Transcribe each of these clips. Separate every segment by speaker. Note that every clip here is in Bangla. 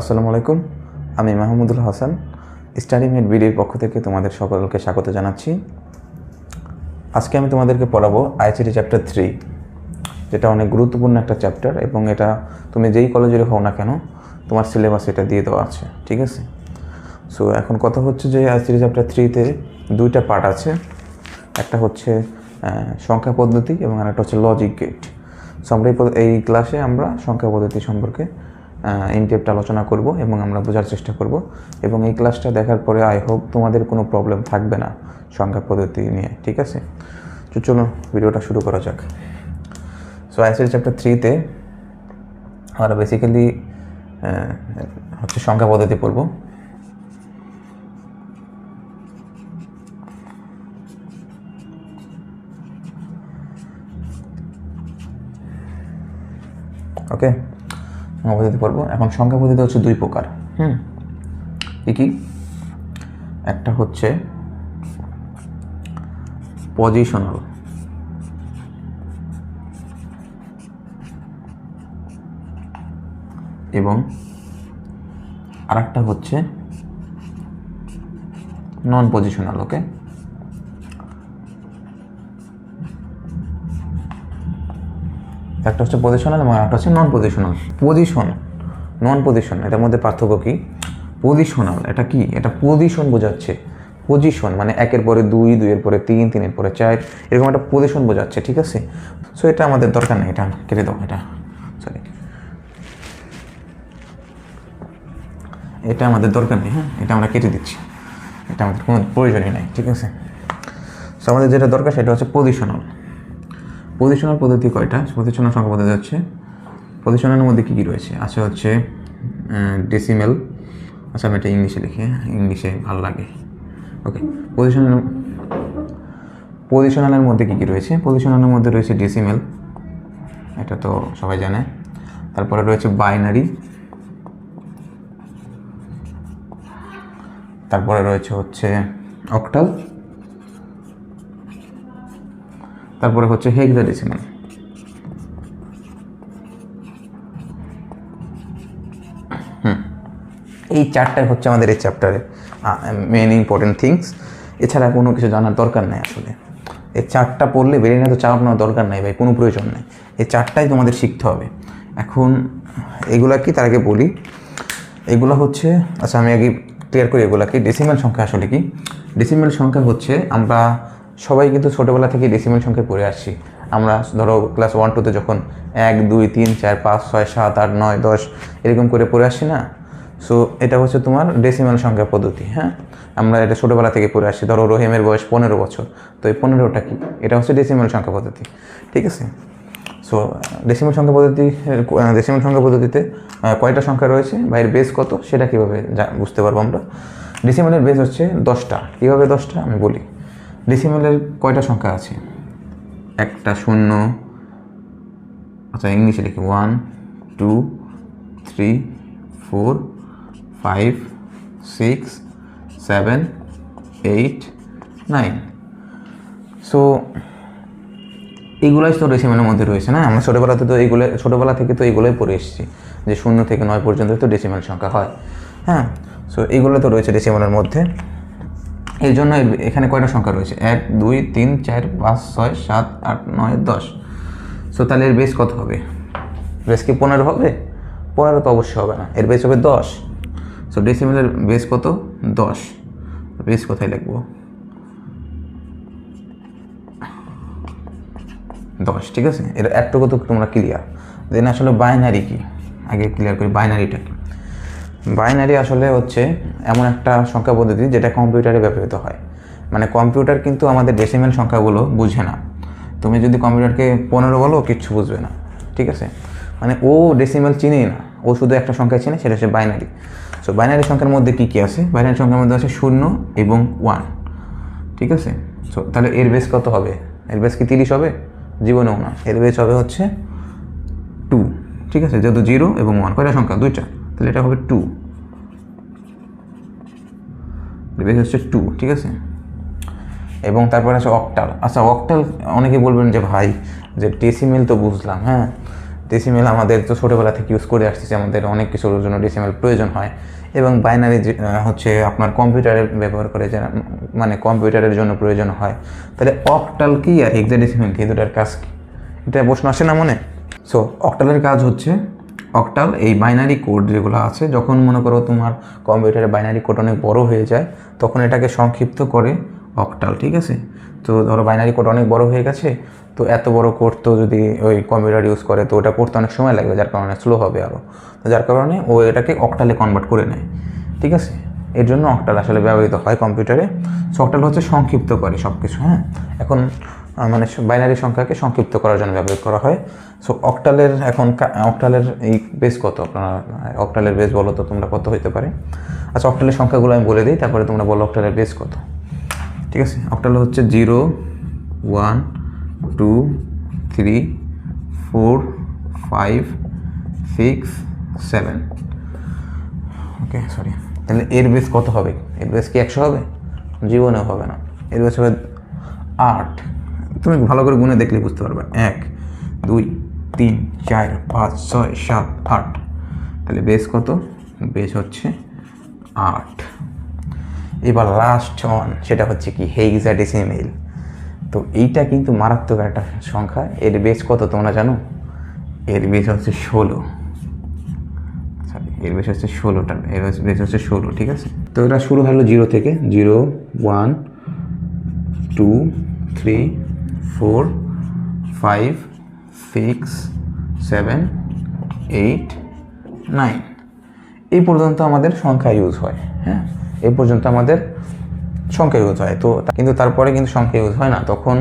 Speaker 1: আসসালামু আলাইকুম আমি মাহমুদুল হাসান স্টাডি মেড বিডির পক্ষ থেকে তোমাদের সকলকে স্বাগত জানাচ্ছি আজকে আমি তোমাদেরকে পড়াবো আইসিটি চ্যাপ্টার থ্রি যেটা অনেক গুরুত্বপূর্ণ একটা চ্যাপ্টার এবং এটা তুমি যেই কলেজের হও না কেন তোমার সিলেবাস এটা দিয়ে দেওয়া আছে ঠিক আছে সো এখন কথা হচ্ছে যে আইসিটি চ্যাপ্টার থ্রিতে দুইটা পার্ট আছে একটা হচ্ছে সংখ্যা পদ্ধতি এবং আরেকটা হচ্ছে লজিক গেট সো আমরা এই ক্লাসে আমরা সংখ্যা পদ্ধতি সম্পর্কে ইনডেপ্ট আলোচনা করব এবং আমরা বোঝার চেষ্টা করব এবং এই ক্লাসটা দেখার পরে আই হোপ তোমাদের কোনো প্রবলেম থাকবে না সংখ্যা পদ্ধতি নিয়ে ঠিক আছে তো চলো ভিডিওটা শুরু করা যাক সো আইসিএল চ্যাপ্টার থ্রিতে আমরা বেসিক্যালি হচ্ছে সংখ্যা পদ্ধতি পড়ব ওকে সংখ্যা পদ্ধতি পড়বো এখন সংখ্যা পদ্ধতি হচ্ছে দুই প্রকার হুম কি একটা হচ্ছে পজিশনাল এবং আরেকটা হচ্ছে নন পজিশনাল ওকে একটা হচ্ছে পজিশনাল এবং একটা হচ্ছে non positional position non position এটার মধ্যে পার্থক্য কী পজিশনাল এটা কি এটা পজিশন বোঝাচ্ছে পজিশন মানে একের পরে দুই দুইয়ের পরে তিন তিনের পরে চার এরকম একটা পজিশন বোঝাচ্ছে ঠিক আছে সো এটা আমাদের দরকার নেই এটা কেটে দাও এটা সরি এটা আমাদের দরকার নেই হ্যাঁ এটা আমরা কেটে দিচ্ছি এটা আমাদের কোনো প্রয়োজনই নাই ঠিক আছে সো আমাদের যেটা দরকার সেটা হচ্ছে পজিশনাল পজিশনাল পদ্ধতি কয়টা পজিশনাল সংখ্যা পদ্ধতি হচ্ছে পজিশনালের মধ্যে কী কী রয়েছে আছে হচ্ছে ডেসিমেল আচ্ছা আমি এটা ইংলিশে লিখি ইংলিশে হ্যাঁ? ভালো লাগে ওকে পজিশনাল পজিশনালের মধ্যে কী কী রয়েছে পজিশনালের মধ্যে রয়েছে ডেসিমেল এটা তো সবাই জানে তারপরে রয়েছে বাইনারি তারপরে রয়েছে হচ্ছে অক্টাল তারপরে হচ্ছে হেক্সা ডেসিমেল এই চারটাই হচ্ছে আমাদের এই চ্যাপ্টারে মেন ইম্পর্টেন্ট থিংস এছাড়া কোনো কিছু জানার দরকার নেই আসলে এই চারটা পড়লে বেরিয়ে না তো চাপ নেওয়ার দরকার নেই ভাই কোনো প্রয়োজন নেই এই চারটাই তোমাদের শিখতে হবে এখন এগুলা কি তার আগে বলি এগুলো হচ্ছে আচ্ছা আমি আগে ক্লিয়ার করি কি ডেসিমেল সংখ্যা আসলে কি ডেসিমেল সংখ্যা হচ্ছে আমরা সবাই কিন্তু ছোটোবেলা থেকে ডেসিমেল সংখ্যা পড়ে আসছি আমরা ধরো ক্লাস ওয়ান টুতে যখন এক দুই তিন চার পাঁচ ছয় সাত আট নয় দশ এরকম করে পড়ে আসি না সো এটা হচ্ছে তোমার ডেসিমেল সংখ্যা পদ্ধতি হ্যাঁ আমরা এটা ছোটোবেলা থেকে পড়ে আসি ধরো রহিমের বয়স পনেরো বছর তো এই পনেরোটা কি এটা হচ্ছে ডেসিমেল সংখ্যা পদ্ধতি ঠিক আছে সো ডেসিমেল সংখ্যা পদ্ধতি ডেসিমেল সংখ্যা পদ্ধতিতে কয়টা সংখ্যা রয়েছে বা এর বেস কত সেটা কীভাবে বুঝতে পারবো আমরা ডিসিমেলের বেস হচ্ছে দশটা কীভাবে দশটা আমি বলি ডেসিমেলের কয়টা সংখ্যা আছে একটা শূন্য আচ্ছা ইংলিশে লিখি one two three four five six seven eight nine so এইগুলোই তো ডেসিমেলের মধ্যে রয়েছে না আমরা ছোটোবেলাতে তো এইগুলো ছোটোবেলা থেকে তো এইগুলোই পড়ে এসেছি যে শূন্য থেকে নয় পর্যন্ত তো ডেসিমেল সংখ্যা হয় হ্যাঁ সো এইগুলো তো রয়েছে ডেসিমেলের মধ্যে এই জন্য এখানে কয়টা সংখ্যা রয়েছে এক দুই তিন চার পাঁচ ছয় সাত আট নয় দশ সো তাহলে এর বেস কত হবে বেস কি পনেরো হবে পনেরো তো অবশ্যই হবে না এর বেস হবে দশ সো ডেসিমেলের বেস কত দশ বেস কোথায় লিখবো দশ ঠিক আছে এর একটুকু তো তোমরা ক্লিয়ার দেন আসলে বাইনারি কি আগে ক্লিয়ার করি বাইনারিটা বাইনারি আসলে হচ্ছে এমন একটা সংখ্যা পদ্ধতি যেটা কম্পিউটারে ব্যবহৃত হয় মানে কম্পিউটার কিন্তু আমাদের ডেসিমেল সংখ্যাগুলো বুঝে না তুমি যদি কম্পিউটারকে পনেরো বলো কিচ্ছু বুঝবে না ঠিক আছে মানে ও ডেসিমেল চিনেই না ও শুধু একটা সংখ্যা চিনে সেটা হচ্ছে বাইনারি সো বাইনারি সংখ্যার মধ্যে কী কী আছে বাইনারি সংখ্যার মধ্যে আছে শূন্য এবং ওয়ান ঠিক আছে সো তাহলে এর বেস কত হবে এর বেস কি তিরিশ হবে জীবনেও না এর বেস হবে হচ্ছে টু ঠিক আছে যেহেতু জিরো এবং ওয়ান কয়টা সংখ্যা দুইটা তাহলে এটা হবে টু বেশি হচ্ছে টু ঠিক আছে এবং তারপর আছে অকটাল আচ্ছা অকটাল অনেকে বলবেন যে ভাই যে ডেসিমেল তো বুঝলাম হ্যাঁ ডেসিমেল আমাদের তো ছোটোবেলা থেকে ইউজ করে আসছে আমাদের অনেক কিছুর জন্য ডেসিমেল প্রয়োজন হয় এবং বাইনারি হচ্ছে আপনার কম্পিউটারে ব্যবহার করে যারা মানে কম্পিউটারের জন্য প্রয়োজন হয় তাহলে অকটাল কী আর হেক্সাডেসিমেল কী দুটার কাজ কী এটা প্রশ্ন আসে না মনে সো অকটালের কাজ হচ্ছে অক্টাল এই বাইনারি কোড যেগুলো আছে যখন মনে করো তোমার কম্পিউটারে বাইনারি কোড অনেক বড় হয়ে যায় তখন এটাকে সংক্ষিপ্ত করে অক্টাল ঠিক আছে তো ধরো বাইনারি কোড অনেক বড় হয়ে গেছে তো এত বড় কোড তো যদি ওই কম্পিউটার ইউজ করে তো ওটা করতে অনেক সময় লাগবে যার কারণে স্লো হবে আরও তো যার কারণে ও এটাকে অক্টালে কনভার্ট করে নেয় ঠিক আছে এর জন্য অক্টাল আসলে ব্যবহৃত হয় কম্পিউটারে সো অক্টাল হচ্ছে সংক্ষিপ্ত করে সব কিছু হ্যাঁ এখন মানে বাইনারি সংখ্যাকে সংক্ষিপ্ত করার জন্য ব্যবহার করা হয় সো অকটালের এখন অকটালের এই বেস কত আপনারা অকটালের বেস বলো তো তোমরা কত হইতে পারে আচ্ছা অক্টালের সংখ্যাগুলো আমি বলে দিই তারপরে তোমরা বলো অকটালের বেস কত ঠিক আছে অকটাল হচ্ছে zero one two three four five six seven okay sorry তাহলে এর বেস কত হবে এর বেস কি একশো হবে জীবনেও হবে না এর বেস হবে আট তুমি ভালো করে গুনে দেখলে বুঝতে পারবে এক দুই তিন চার পাঁচ ছয় সাত আট তাহলে বেস কত বেশ হচ্ছে আট এবার লাস্ট ওয়ান সেটা হচ্ছে কি এল তো এইটা কিন্তু মারাত্মক একটা সংখ্যা এর বেস কত তোমরা জানো এর বেশ হচ্ছে ষোলো এর বেস হচ্ছে ষোলোটা এর বেস হচ্ছে ষোলো ঠিক আছে তো এটা শুরু হলো জিরো থেকে zero one two three four five six seven eight nine এই পর্যন্ত আমাদের সংখ্যা ইউজ হয় হ্যাঁ এই পর্যন্ত আমাদের সংখ্যা ইউজ হয় তো কিন্তু তারপরে কিন্তু সংখ্যা ইউজ হয় না তখন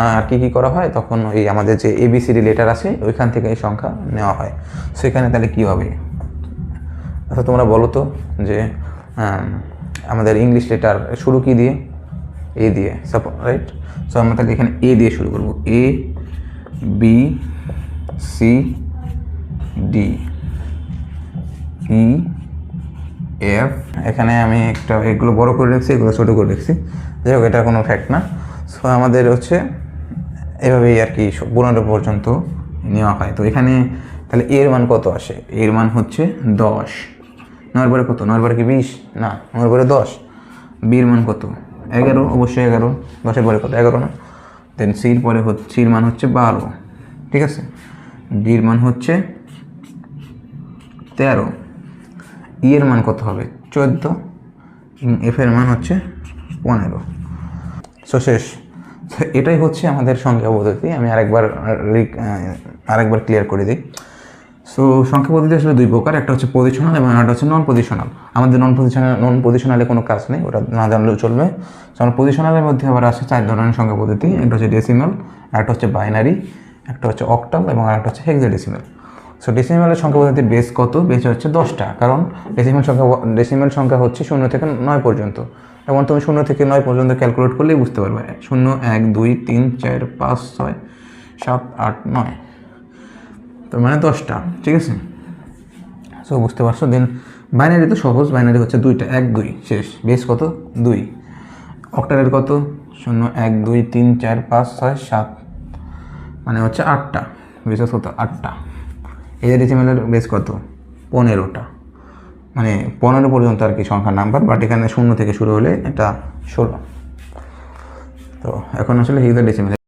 Speaker 1: আর কি কী করা হয় তখন ওই আমাদের যে এবিসিডি লেটার আছে ওইখান থেকে এই সংখ্যা নেওয়া হয় সেখানে তাহলে কী হবে আচ্ছা তোমরা বলো তো যে আমাদের ইংলিশ লেটার শুরু কী দিয়ে এ দিয়ে সাপোর্ট রাইট সো আমরা তাহলে এখানে এ দিয়ে শুরু করব A B C D E F এখানে আমি একটা এগুলো বড় করে রেখেছি এগুলো ছোটো করে রেখেছি যাই হোক এটা কোনো ফ্যাক্ট না সো আমাদের হচ্ছে এভাবেই আর কি পনেরো পর্যন্ত নেওয়া হয় তো এখানে তাহলে এর মান কত আসে এর মান হচ্ছে দশ নয় পরে কত নয় পরে কি বিশ না নয় পরে দশ বির মান কত এগারো অবশ্যই এগারো দশের পরে কত এগারো না দেন সির পরে সির মান হচ্ছে বারো ঠিক আছে ডির মান হচ্ছে তেরো ইয়ের e মান কত হবে চোদ্দ এফের মান হচ্ছে পনেরো সো শেষ এটাই হচ্ছে আমাদের সংখ্যা পদ্ধতি আমি আরেকবার আরেকবার ক্লিয়ার করে দিই সো সংখ্যা পদ্ধতি আসলে দুই প্রকার একটা হচ্ছে পজিশনাল এবং একটা হচ্ছে নন পজিশনাল আমাদের নন পজিশনাল নন পজিশনালে কোনো কাজ নেই ওটা না জানলেও চলবে কারণ পজিশনালের মধ্যে আবার আসে চার ধরনের সংখ্যা পদ্ধতি একটা হচ্ছে ডেসিমাল একটা হচ্ছে বাইনারি একটা হচ্ছে অক্টাল এবং আরেকটা হচ্ছে ডেসিমাল সো ডেসিমালের সংখ্যা পদ্ধতির বেস কত বেস হচ্ছে দশটা কারণ ডেসিমাল সংখ্যা ডেসিমাল সংখ্যা হচ্ছে শূন্য থেকে নয় পর্যন্ত এবং তুমি শূন্য থেকে নয় পর্যন্ত ক্যালকুলেট করলেই বুঝতে পারবে শূন্য এক দুই তিন চার পাঁচ ছয় সাত আট নয় তো মানে দশটা ঠিক আছে সো বুঝতে পারছো দেন বাইনারি তো সহজ বাইনারি হচ্ছে দুইটা এক দুই শেষ বেশ কত দুই অক্টারের কত শূন্য এক দুই তিন চার পাঁচ ছয় সাত মানে হচ্ছে আটটা বেশ কত আটটা এদের ডিসিমেলের বেশ কত পনেরোটা মানে পনেরো পর্যন্ত আর কি সংখ্যা নাম্বার বাট এখানে শূন্য থেকে শুরু হলে এটা ষোলো তো এখন আসলে হিগদার ডিসিমেল